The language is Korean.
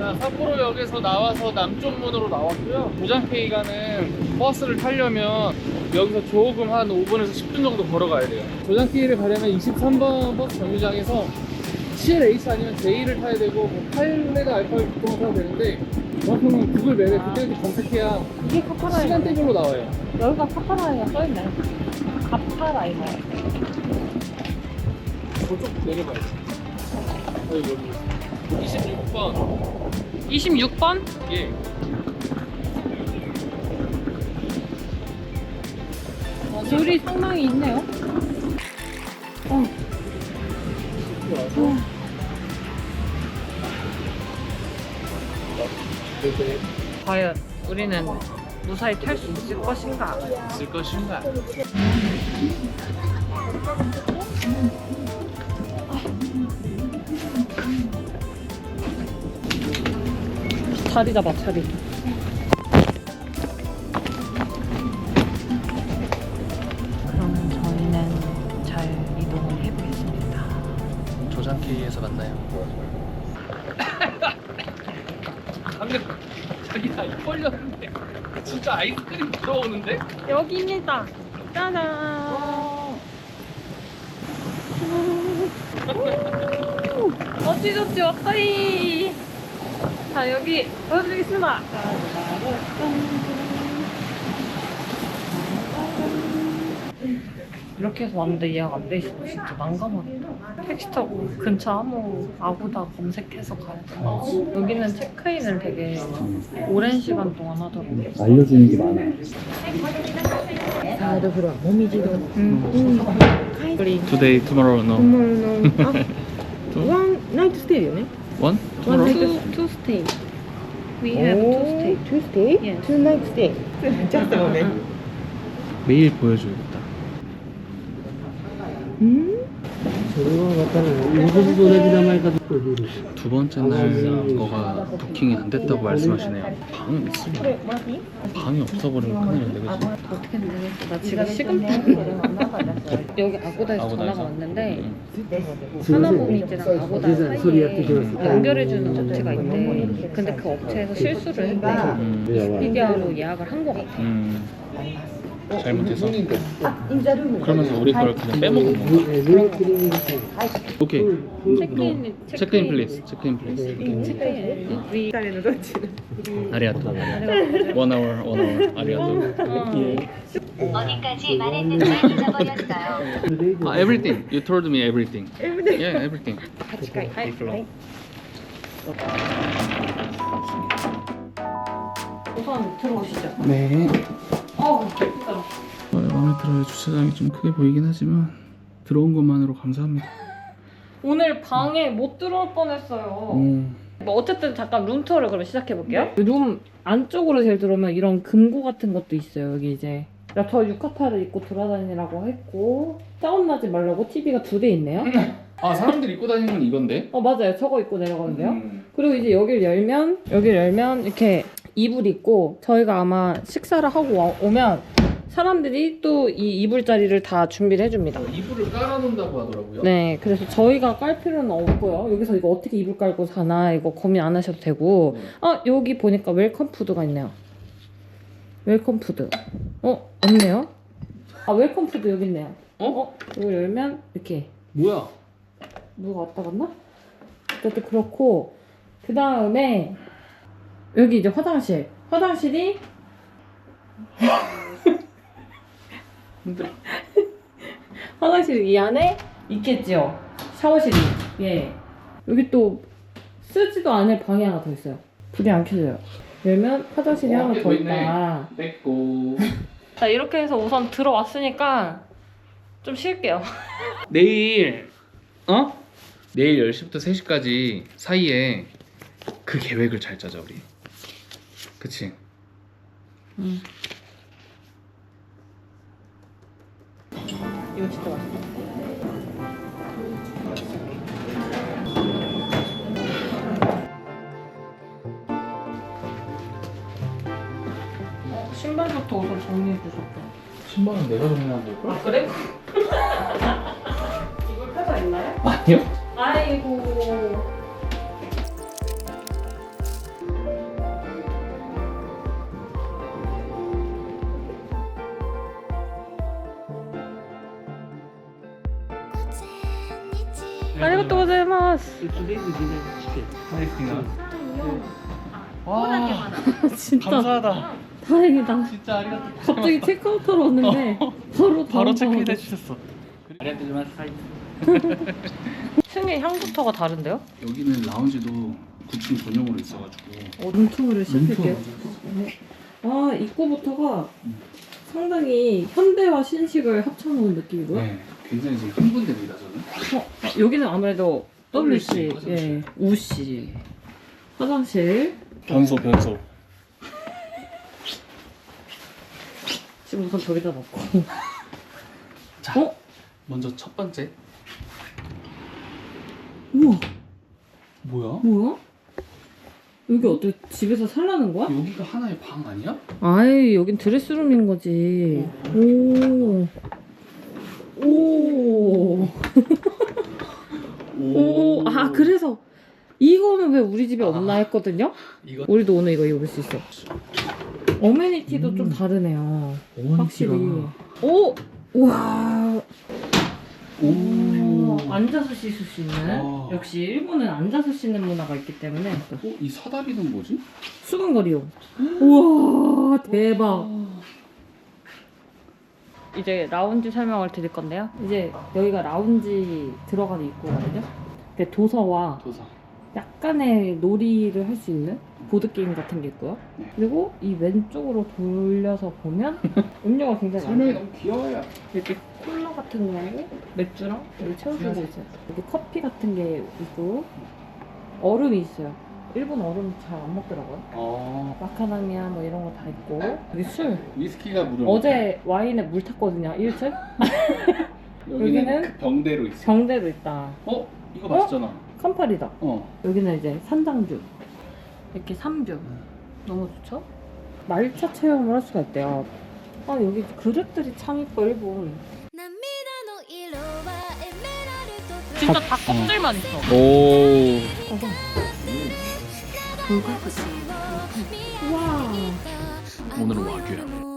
자, 삿포로역에서 나와서 남쪽 문으로 나왔고요. 조장케이 가는 버스를 타려면 여기서 조금 한 5분에서 10분 정도 걸어가야 돼요. 조장케이를 가려면 23번 버스 정류장에서 CLH 아니면 J를 타야 되고 뭐 8레가 알파를 보통을 타야 되는데 정확히는 구글 맵에 그때그때 검색해야 이게 카파라이. 시간대별로 나와요. 여기가 카파라이가 써있네. 카파라이가. 저쪽 내려가야지. 어, 여기 여기. 26번. 26번? 예. 줄이 상당히 있네요. 어. 과연 우리는 무사히 탈 수 있을 것인가? 있을 것인가? 자리 잡아, 자리. 그러면 저희는 잘 이동을 해보겠습니다. 조장케이에서 만나요. 방금 자기가 입 벌렸는데 진짜 아이스크림 들어오는데? 여기입니다. 짜잔. 어찌 좋지 왔다이. 자 여기 보여드리겠습니다. 이렇게 해서 왔는데 예약 안 돼 있어 진짜 난감하게 택시 타고 근처 아무 아무다 검색해서 가야 돼 여기는 체크인을 되게 오랜 시간 동안 하더라고요 알려주는 게 많아. サードフロアもみじ堂 Today, tomorrow, no. 本物のあワンナイトステイだよね One? Tomorrow? two, two stay. We have two stay. two stay? Yes. Two night stay. Just a moment. 매일 보여줘야겠다. 음. 두 번째 날 거가 부킹이 안 됐다고 말씀하시네요. 방 있으면 방이 없어버리면 큰일인데 그치? 어떻게 되겠어? 나 지금 시간대 여기 아고다에서 아고다에서? 전화가 왔는데 응. 하나보미즈랑 아고다 사이에 음. 연결해주는 업체가 있대. 근데 그 업체에서 실수를 했대. 음. PDR로 예약을 한것 같아. 음. 잘못해서. 그러면서 우리 걸 그냥 빼먹은 건가? 오케이. 체크인 체크인 플리즈 체크인 플리즈 체크인. 아리아토 원 아워 원 아워 아리아토 어디까지 말했는지 잊어버렸어요. 아, 에브리띵 You told me everything. 에브리띵 Yeah, everything. 같이 가 우선 들어오시죠 네. 네. 어. 마음에 들어요. 주차장이 좀 크게 보이긴 하지만 들어온 것만으로 감사합니다. 오늘 방에 못 들어올 뻔했어요. 음. 뭐 어쨌든 잠깐 룸 투어를 그럼 시작해 볼게요. 룸 안쪽으로 제일 들어오면 이런 금고 같은 것도 있어요. 여기 이제 저 유카타를 입고 돌아다니라고 했고 다운 나지 말라고 TV가 두 대 있네요. 아 사람들이 입고 다니는 건 이건데? 어 맞아요. 저거 입고 내려가는데요. 음. 그리고 이제 여기를 열면 여기를 열면 이렇게 이불 있고 저희가 아마 식사를 하고 와- 오면 사람들이 또 이 이불 자리를 다 준비를 해줍니다. 이불을 깔아놓는다고 하더라고요. 네, 그래서 저희가 깔 필요는 없고요. 여기서 이거 어떻게 이불 깔고 사나 이거 고민 안 하셔도 되고. 네. 아 여기 보니까 웰컴 푸드가 있네요. 웰컴 푸드. 어 없네요. 아 웰컴 푸드 여기 있네요. 어? 이거 열면 이렇게 뭐야? 누가 왔다 갔나? 어쨌든 그렇고 그 다음에 여기 이제 화장실. 화장실이. 화장실 이 안에 있겠지요. 샤워실이. 예. 여기 또 쓰지도 않을 방이 하나 더 있어요. 불이 안 켜져요. 열면 화장실이 어, 하나 더. 있다. 뺐고. 자 이렇게 해서 우선 들어왔으니까 좀 쉴게요. 내일 어? 내일 10시부터 3시까지 사이에 그 계획을 잘 짜자 우리. 그치? 음. 이거 진짜 맛있다. 어, 신발부터 우선 정리해 주셨다. 신발은 내가 정리한 걸걸? 아 그래? 이걸 펴져 있나요? 아니요. 아이고. 아리가또 고자이마스. Today's dinner chicken. 파레스티나. 와, 진짜 감사하다. 다행이다. 진짜 아리가또. 갑자기 체크아웃하러 왔는데 바로 바로 다음 체크인 방으로. 해주셨어. 아리가또 고자이마스. 층의 향부터가 다른데요? 여기는 라운지도 9층 전용으로 있어가지고. 어, 룸투를 시작할게요. 아 입구부터가 상당히 현대와 신식을 합쳐놓은 느낌이고요. 네, 굉장히 지금 흥분됩니다 저는. 어, 아, 여기는 아무래도 WC, 화장실. 예, 우씨 화장실. 변소 변소. 지금 우선 저기다 놓고. 자, 어? 먼저 첫 번째. 우와, 뭐야? 뭐야? 여기 어떻게 집에서 살라는 거야? 여기가 하나의 방 아니야? 아이, 여긴 드레스룸인 거지. 오. 오. 오. 아, 그래서 이거는 왜 우리 집에 없나 아. 했거든요? 이거 우리도 오늘 이거 입을 수 있어. 어메니티도 좀 다르네요. 확실히. 오! 우와. 오. 오, 앉아서 씻을 수 있는. 와. 역시 일본은 앉아서 씻는 문화가 있기 때문에. 어, 이 사다리는 뭐지? 수건거리용. 우와, 대박. 이제 라운지 설명을 드릴 건데요. 이제 여기가 라운지 들어가는 입구거든요. 근데 도서와 도사. 약간의 놀이를 할 수 있는 보드게임 같은 게 있고요. 네. 그리고 이 왼쪽으로 돌려서 보면 음료가 굉장히 설명이 많아요. 너무 귀여워요. 이렇게 콜라 같은 거하고 맥주랑 여기 채울 수도 있어요. 여기 커피 같은 게 있고 얼음이 있어요. 일본 얼음 잘 안 먹더라고요. 어. 마카다미아 뭐 이런 거 다 있고 여기 술. 위스키가 무료. 어제 와인에 물 탔거든요. 1층. 여기는, 여기는 그 병대로 있어. 병대도 있다. 어? 이거 맛있잖아. 칸파리다. 어. 여기는 이제 산당주. 이렇게 3주. 너무 좋죠? 말차 체험을 할 수가 있대요. 아, 여기 그릇들이 참 이뻐, 일본. 涙の色はエメラルドと 진짜 다 껍질만 있어. 오. 우와. 오늘은 와규야.